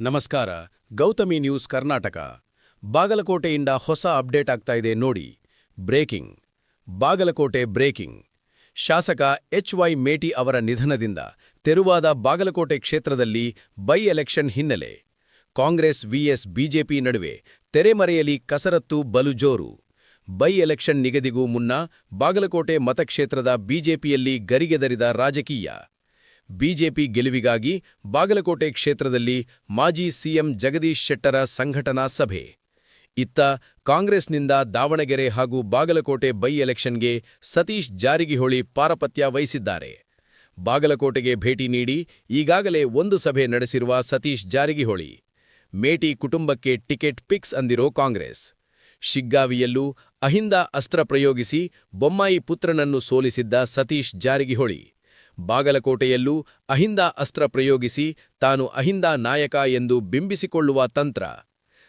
ನಮಸ್ಕಾರ, ಗೌತಮಿ ನ್ಯೂಸ್ ಕರ್ನಾಟಕ. ಬಾಗಲಕೋಟೆಯಿಂದ ಹೊಸ ಅಪ್ಡೇಟ್ ಆಗ್ತಾ ಇದೆ ನೋಡಿ. ಬ್ರೇಕಿಂಗ್. ಬಾಗಲಕೋಟೆ ಬ್ರೇಕಿಂಗ್. ಶಾಸಕ ಎಚ್ ವೈ ಮೇಟಿ ಅವರ ನಿಧನದಿಂದ ತೆರುವಾದ ಬಾಗಲಕೋಟೆ ಕ್ಷೇತ್ರದಲ್ಲಿ ಬೈ ಎಲೆಕ್ಷನ್ ಹಿನ್ನೆಲೆ. ಕಾಂಗ್ರೆಸ್, ವಿಎಸ್, ಬಿಜೆಪಿ ನಡುವೆ ತೆರೆಮರೆಯಲ್ಲಿ ಕಸರತ್ತು, ಬಲು ಜೋರು. ಬೈ ಎಲೆಕ್ಷನ್ ನಿಗದಿಗೂ ಮುನ್ನ ಬಾಗಲಕೋಟೆ ಮತಕ್ಷೇತ್ರದ ಬಿಜೆಪಿಯಲ್ಲಿ ಗರಿಗೆದರಿದ ರಾಜಕೀಯ. ಬಿಜೆಪಿ ಗೆಲುವಿಗಾಗಿ ಬಾಗಲಕೋಟೆ ಕ್ಷೇತ್ರದಲ್ಲಿ ಮಾಜಿ ಸಿಎಂ ಜಗದೀಶ್ ಶೆಟ್ಟರ ಸಂಘಟನಾ ಸಭೆ. ಇತ್ತ ಕಾಂಗ್ರೆಸ್ನಿಂದ ದಾವಣಗೆರೆ ಹಾಗೂ ಬಾಗಲಕೋಟೆ ಬೈ ಎಲೆಕ್ಷನ್ಗೆ ಸತೀಶ್ ಜಾರಿಗಿಹೊಳಿ ಪಾರಪತ್ಯ ವಹಿಸಿದ್ದಾರೆ. ಬಾಗಲಕೋಟೆಗೆ ಭೇಟಿ ನೀಡಿ ಈಗಾಗಲೇ ಒಂದು ಸಭೆ ನಡೆಸಿರುವ ಸತೀಶ್ ಜಾರಿಗಿಹೊಳಿ ಮೇಟಿ ಕುಟುಂಬಕ್ಕೆ ಟಿಕೆಟ್ ಪಿಕ್ಸ್ ಅಂದಿರೋ ಕಾಂಗ್ರೆಸ್. ಶಿಗ್ಗಾವಿಯಲ್ಲೂ ಅಹಿಂದ ಅಸ್ತ್ರ ಪ್ರಯೋಗಿಸಿ ಬೊಮ್ಮಾಯಿ ಪುತ್ರನನ್ನು ಸೋಲಿಸಿದ್ದ ಸತೀಶ್ ಜಾರಕಿಹೊಳಿ. ಬಾಗಲಕೋಟೆಯಲ್ಲೂ ಅಹಿಂದ ಅಸ್ತ್ರ ಪ್ರಯೋಗಿಸಿ ತಾನು ಅಹಿಂದ ನಾಯಕ ಎಂದು ಬಿಂಬಿಸಿಕೊಳ್ಳುವ ತಂತ್ರ.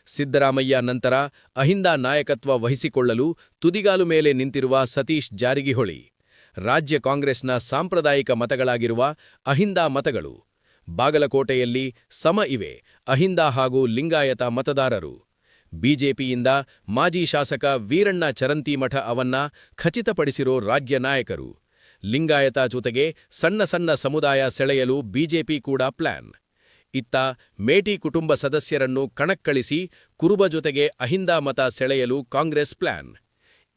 ಸಿದ್ದರಾಮಯ್ಯ ನಂತರ ಅಹಿಂದ ನಾಯಕತ್ವ ವಹಿಸಿಕೊಳ್ಳಲು ತುದಿಗಾಲು ಮೇಲೆ ನಿಂತಿರುವ ಸತೀಶ್ ಜಾರಿಗಿಹೊಳಿ ರಾಜ್ಯ ಕಾಂಗ್ರೆಸ್ನ ಸಾಂಪ್ರದಾಯಿಕ ಮತಗಳಾಗಿರುವ ಅಹಿಂದ ಮತಗಳು. ಬಾಗಲಕೋಟೆಯಲ್ಲಿ ಸಮ ಇವೆ ಅಹಿಂದ ಹಾಗೂ ಲಿಂಗಾಯತ ಮತದಾರರು. ಬಿಜೆಪಿಯಿಂದ ಮಾಜಿ ಶಾಸಕ ವೀರಣ್ಣ ಚರಂತಿಮಠ ಅವನ್ನ ಖಚಿತಪಡಿಸಿರೋ ರಾಜ್ಯ ನಾಯಕರು. ಲಿಂಗಾಯತ ಜೊತೆಗೆ ಸಣ್ಣ ಸಣ್ಣ ಸಮುದಾಯ ಸೆಳೆಯಲು ಬಿಜೆಪಿ ಕೂಡ ಪ್ಲಾನ್. ಇತ್ತ ಮೇಟಿ ಕುಟುಂಬ ಸದಸ್ಯರನ್ನು ಕಣಕ್ಕಳಿಸಿ ಕುರುಬ ಜೊತೆಗೆ ಅಹಿಂದ ಮತ ಸೆಳೆಯಲು ಕಾಂಗ್ರೆಸ್ ಪ್ಲಾನ್.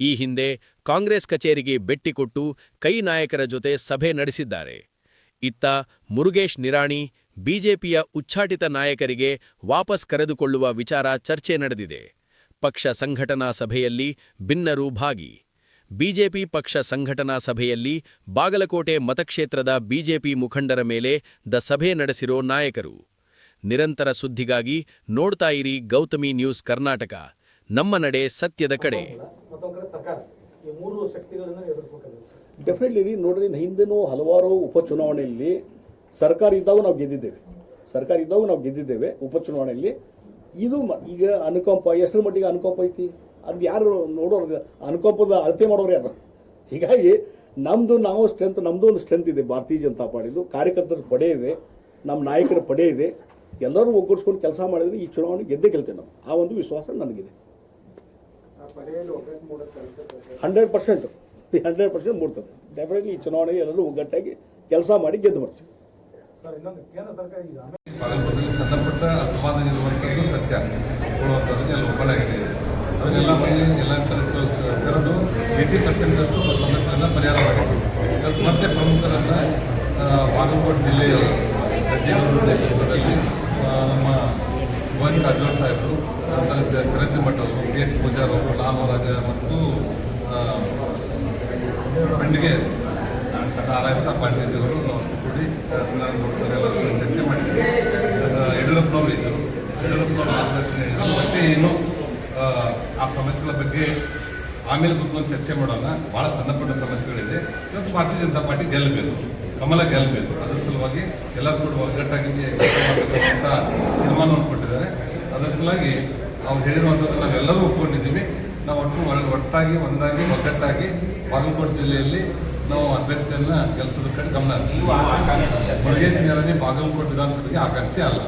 ಈ ಹಿಂದೆ ಕಾಂಗ್ರೆಸ್ ಕಚೇರಿಗೆ ಬೆಟ್ಟಿಕೊಟ್ಟು ಕೈ ನಾಯಕರ ಜೊತೆ ಸಭೆ ನಡೆಸಿದ್ದಾರೆ. ಇತ್ತ ಮುರುಗೇಶ್ ನಿರಾಣಿ ಬಿಜೆಪಿಯ ಉಚ್ಚಾಟಿತ ನಾಯಕರಿಗೆ ವಾಪಸ್ ಕರೆದುಕೊಳ್ಳುವ ವಿಚಾರ ಚರ್ಚೆ ನಡೆದಿದೆ. ಪಕ್ಷ ಸಂಘಟನಾ ಸಭೆಯಲ್ಲಿ ಭಿನ್ನರು ಭಾಗಿ ಬಿಜೆಪಿ ಪಕ್ಷ ಸಂಘಟನಾ ಸಭೆಯಲ್ಲಿ ಬಾಗಲಕೋಟೆ ಮತಕ್ಷೇತ್ರದ ಬಿಜೆಪಿ ಮುಖಂಡರ ಮೇಲೆ ದ ಸಭೆ ನಡೆಸಿರೋ ನಾಯಕರು. ನಿರಂತರ ಸುದ್ದಿಗಾಗಿ ನೋಡ್ತಾ ಇರಿ ಗೌತಮಿ ನ್ಯೂಸ್ ಕರ್ನಾಟಕ. ನಮ್ಮ ನಡೆ ಸತ್ಯದ ಕಡೆ. ಡೆಫಿನೆಟ್ಲಿ ನೋಡ್ರಿ, ಹಿಂದೆನೂ ಹಲವಾರು ಉಪಚುನಾವಣೆಯಲ್ಲಿ ಸರ್ಕಾರ ಇದ್ದಾಗ ನಾವು ಗೆದ್ದಿದ್ದೇವೆ. ಸರ್ಕಾರ ಇದ್ದಾಗ ನಾವು ಗೆದ್ದಿದ್ದೇವೆ ಉಪಚುನಾವಣೆಯಲ್ಲಿ. ಇದು ಈಗ ಅನುಕಂಪ, ಎಷ್ಟರ ಮಟ್ಟಿಗೆ ಅನುಕಂಪ ಐತಿ? ಅದು ಯಾರು ನೋಡೋರು ಅನುಕಂಪದ ಅಳತೆ ಮಾಡೋರು ಯಾರು? ಹೀಗಾಗಿ ನಮ್ಮದು ನಾವು ಸ್ಟ್ರೆಂತ್ ನಮ್ಮದು ಒಂದು ಸ್ಟ್ರೆಂತ್ ಇದೆ. ಭಾರತೀಯ ಜನತಾ ಪಾರ್ಟಿದು ಕಾರ್ಯಕರ್ತರ ಪಡೆ ಇದೆ ನಮ್ಮ ನಾಯಕರ ಪಡೆ ಇದೆ. ಎಲ್ಲರೂ ಒಗ್ಗೂಡಿಸ್ಕೊಂಡು ಕೆಲಸ ಮಾಡಿದರೆ ಈ ಚುನಾವಣೆ ಗೆದ್ದೇ ಗೆಲ್ತೇವೆ ನಾವು. ಆ ಒಂದು ವಿಶ್ವಾಸ ನನಗಿದೆ ಹಂಡ್ರೆಡ್ ಪರ್ಸೆಂಟ್. ಹಂಡ್ರೆಡ್ ಪರ್ಸೆಂಟ್ ಮೂಡ್ತದೆ. ಡೆಫಿನೆಟ್ಲಿ ಈ ಚುನಾವಣೆಗೆ ಎಲ್ಲರೂ ಒಗ್ಗಟ್ಟಾಗಿ ಕೆಲಸ ಮಾಡಿ ಗೆದ್ದು ಬರ್ತೀವಿ. ಅಸಮಾಧಾನ ಇರುವಂಥದ್ದು ಸತ್ಯ. ಕೊಡುವಂಥದ್ದು ಓಪನ್ ಆಗಿದೆ ಅದನ್ನೆಲ್ಲ ಮನೆ ಎಲ್ಲ ಕರೆದು ಏಯ್ಟಿ ಪರ್ಸೆಂಟಷ್ಟು ಸಮಸ್ಯೆಗಳನ್ನ ಪರಿಹಾರ ಮಾಡಿದ್ವಿ ಇವತ್ತು ಮತ್ತೆ ಪ್ರಮುಖರನ್ನ ಬಾಗಲಕೋಟೆ ಜಿಲ್ಲೆಯ ಆ, ನಮ್ಮ ಗೋವಿಂದ ಕಾರಜೋಳ ಸಾಹೇಬರು ನಂತರ ಚರಂತಿ ಮಠ ಅವರು ಡಿ ಎಚ್ ಪೂಜಾರ್ ಅವರು ರಾಮರಾಜ ಮತ್ತು ಬೆಂಡಿಗೆ ನಾರಾಯಣ ಸಾಹೇಬ್ ಪಾಂಡಿಯವರು ನಾವು ಅಷ್ಟು ಕೂಡಿ ಸ್ನಾನ ಎಲ್ಲ ಚರ್ಚೆ ಮಾಡಿದ್ವಿ ಆ, ಯಡಿಯೂರಪ್ಪನವರು ಇದ್ದರು. ಯಡಿಯೂರಪ್ಪನವರು ಮಾರ್ಗದರ್ಶನ ಮತ್ತೆ ಏನು ಆ, ಸಮಸ್ಯೆಗಳ ಬಗ್ಗೆ ಆಮೇಲೆ ಕುತ್ಕೊಂಡು ಚರ್ಚೆ ಮಾಡೋಣ. ಭಾಳ ಸಣ್ಣ ಪುಟ್ಟ ಸಮಸ್ಯೆಗಳಿದೆ. ಇವತ್ತು ಭಾರತೀಯ ಜನತಾ ಪಾರ್ಟಿ ಗೆಲ್ಲಬೇಕು. ಕಮಲ ಗೆಲ್ಲಬೇಕು. ಅದರ ಸಲುವಾಗಿ ಎಲ್ಲರೂ ಕೂಡ ಒಗ್ಗಟ್ಟಾಗಿ ತೀರ್ಮಾನವನ್ನು ಕೊಟ್ಟಿದ್ದಾರೆ. ಅದರ ಸಲುವಾಗಿ ಅವ್ರು ಹೇಳಿರುವಂಥದ್ದು ನಾವೆಲ್ಲರೂ ಒಪ್ಕೊಂಡಿದ್ದೀವಿ. ನಾವು ಒಟ್ಟು ಒಟ್ಟಾಗಿ ಒಂದಾಗಿ ಒಗ್ಗಟ್ಟಾಗಿ ಬಾಗಲಕೋಟೆ ಜಿಲ್ಲೆಯಲ್ಲಿ ನಾವು ಅಭ್ಯರ್ಥಿಯನ್ನ ಗೆಲ್ಲಿಸೋದ್ರ ಕಡೆ ಗಮನ ನೇರನೇ ಬಾಗಲಕೋಟೆ ವಿಧಾನಸಭೆಗೆ ಆಕಾಂಕ್ಷಿ ಅಲ್ಲ.